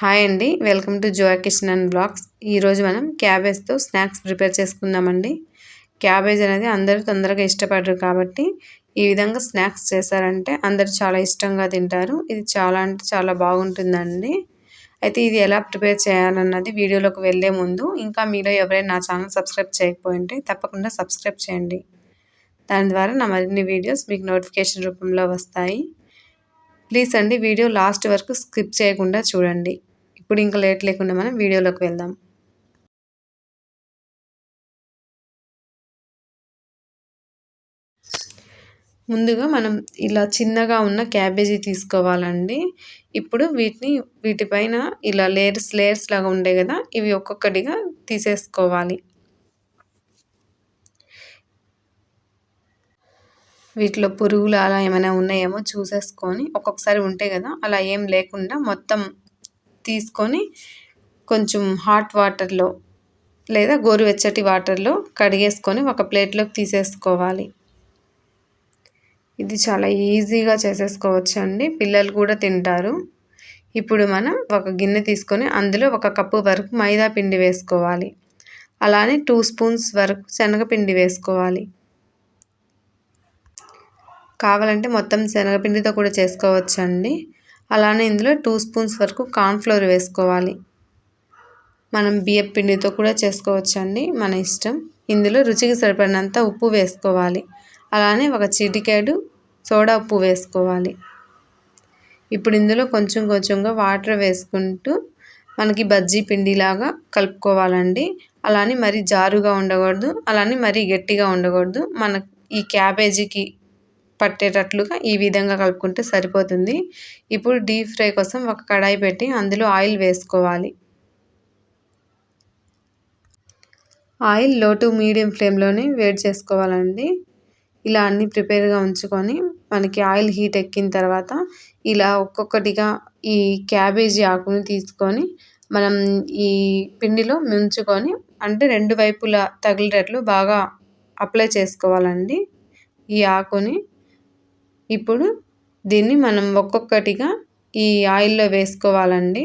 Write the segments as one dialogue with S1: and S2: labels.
S1: Hi అండి. Welcome to Zoya kitchen and blogs. ఈరోజు మనం క్యాబేజ్తో స్నాక్స్ ప్రిపేర్ చేసుకుందామండి. క్యాబేజ్ అనేది అందరూ తొందరగా ఇష్టపడరు కాబట్టి ఈ విధంగా స్నాక్స్ చేశారంటే అందరూ చాలా ఇష్టంగా తింటారు. ఇది చాలా అంటే చాలా బాగుంటుందండి. అయితే ఇది ఎలా ప్రిపేర్ చేయాలన్నది వీడియోలోకి వెళ్ళే ముందు ఇంకా మీలో ఎవరైనా నా ఛానల్ సబ్స్క్రైబ్ చేయకపోయింటే తప్పకుండా సబ్స్క్రైబ్ చేయండి. దాని ద్వారా నా మరిన్ని వీడియోస్ మీకు నోటిఫికేషన్ రూపంలో వస్తాయి. ప్లీజ్ అండి వీడియో లాస్ట్ వరకు స్కిప్ చేయకుండా చూడండి. ఇప్పుడు ఇంకా లేట్ లేకుండా మనం వీడియోలోకి వెళ్దాం. ముందుగా మనం ఇలా చిన్నగా ఉన్న క్యాబేజీ తీసుకోవాలండి. ఇప్పుడు వీటిని వీటిపైన ఇలా లేయర్స్ లేయర్స్ లాగా ఉండే కదా ఇవి ఒక్కొక్కటిగా తీసేసుకోవాలి. వీటిలో పురుగులు అలా ఏమైనా ఉన్నాయేమో చూసేసుకొని ఒక్కొక్కసారి ఉంటాయి కదా అలా ఏం లేకుండా మొత్తం తీసుకొని కొంచెం హాట్ వాటర్లో లేదా గోరువెచ్చటి వాటర్లో కడిగేసుకొని ఒక ప్లేట్లోకి తీసేసుకోవాలి. ఇది చాలా ఈజీగా చేసేసుకోవచ్చు అండి పిల్లలు కూడా తింటారు. ఇప్పుడు మనం ఒక గిన్నె తీసుకొని అందులో ఒక కప్పు వరకు మైదా పిండి వేసుకోవాలి. అలానే టూ స్పూన్స్ వరకు శనగపిండి వేసుకోవాలి. కావాలంటే మొత్తం శనగపిండితో కూడా చేసుకోవచ్చండి. అలానే ఇందులో టూ స్పూన్స్ వరకు కార్న్ఫ్లోర్ వేసుకోవాలి. మనం బియ్యం పిండితో కూడా చేసుకోవచ్చండి మన ఇష్టం. ఇందులో రుచికి సరిపడినంత ఉప్పు వేసుకోవాలి. అలానే ఒక చిటికేడు సోడా ఉప్పు వేసుకోవాలి. ఇప్పుడు ఇందులో కొంచెం కొంచెంగా వాటర్ వేసుకుంటూ మనకి బజ్జీ పిండిలాగా కలుపుకోవాలండి. అలానే మరీ జారుగా ఉండకూడదు. అలానే మరీ గట్టిగా ఉండకూడదు. మన ఈ క్యాబేజీకి పట్టేటట్లుగా ఈ విధంగా కలుపుకుంటే సరిపోతుంది. ఇప్పుడు డీప్ ఫ్రై కోసం ఒక కడాయి పెట్టి అందులో ఆయిల్ వేసుకోవాలి. ఆయిల్లో టు మీడియం ఫ్లేమ్లోనే వేడి చేసుకోవాలండి. ఇలా అన్ని ప్రిపేర్గా ఉంచుకొని మనకి ఆయిల్ హీట్ ఎక్కిన తర్వాత ఇలా ఒక్కొక్కటిగా ఈ క్యాబేజీ ఆకును తీసుకొని మనం ఈ పిండిలో ముంచుకొని అంటే రెండు వైపులా తగిలేటట్లు బాగా అప్లై చేసుకోవాలండి. ఈ ఆకుని ఇప్పుడు దీన్ని మనం ఒక్కొక్కటిగా ఈ ఆయిల్లో వేసుకోవాలండి.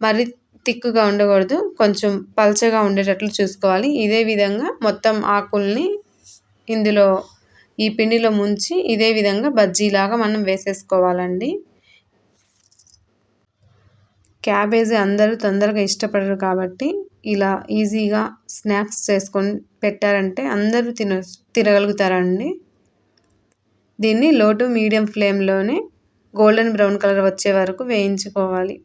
S1: మరి తిక్కుగా ఉండకూడదు. కొంచెం పల్చగా ఉండేటట్లు చూసుకోవాలి. ఇదే విధంగా మొత్తం ఆకుల్ని ఇందులో ఈ పిండిలో ముంచి ఇదే విధంగా బజ్జీలాగా మనం వేసేసుకోవాలండి. క్యాబేజీ అందరూ తొందరగా ఇష్టపడరు కాబట్టి ఇలా ఈజీగా స్నాక్స్ చేసుకొని పెట్టారంటే అందరూ తిన తినగలుగుతారండి. దీన్ని లో టు మీడియం ఫ్లేమ్లోనే గోల్డెన్ బ్రౌన్ కలర్ వచ్చే వరకు వేయించుకోవాలి.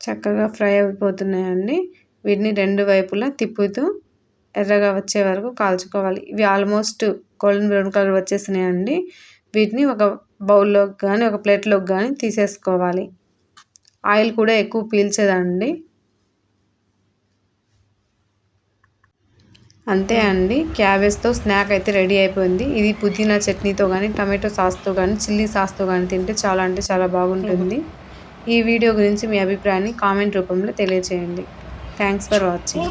S1: చక్కగా ఫ్రై అయిపోతున్నాయండి. వీటిని రెండు వైపులా తిప్పుతూ ఎర్రగా వచ్చే వరకు కాల్చుకోవాలి. ఇవి ఆల్మోస్ట్ గోల్డెన్ బ్రౌన్ కలర్ వచ్చేసినాయండి. వీటిని ఒక బౌల్లోకి కానీ ఒక ప్లేట్లోకి కానీ తీసేసుకోవాలి. ఆయిల్ కూడా ఎక్కువ పీల్చదండి. అంతే అండి. క్యాబేజ్తో స్నాక్ అయితే రెడీ అయిపోయింది. ఇది పుదీనా చట్నీతో కానీ టమాటో సాస్తో కానీ చిల్లీ సాస్తో కానీ తింటే చాలా అంటే చాలా బాగుంటుంది. ఈ వీడియో గురించి మీ అభిప్రాయాన్ని కామెంట్ రూపంలో తెలియచేయండి. Thanks for watching.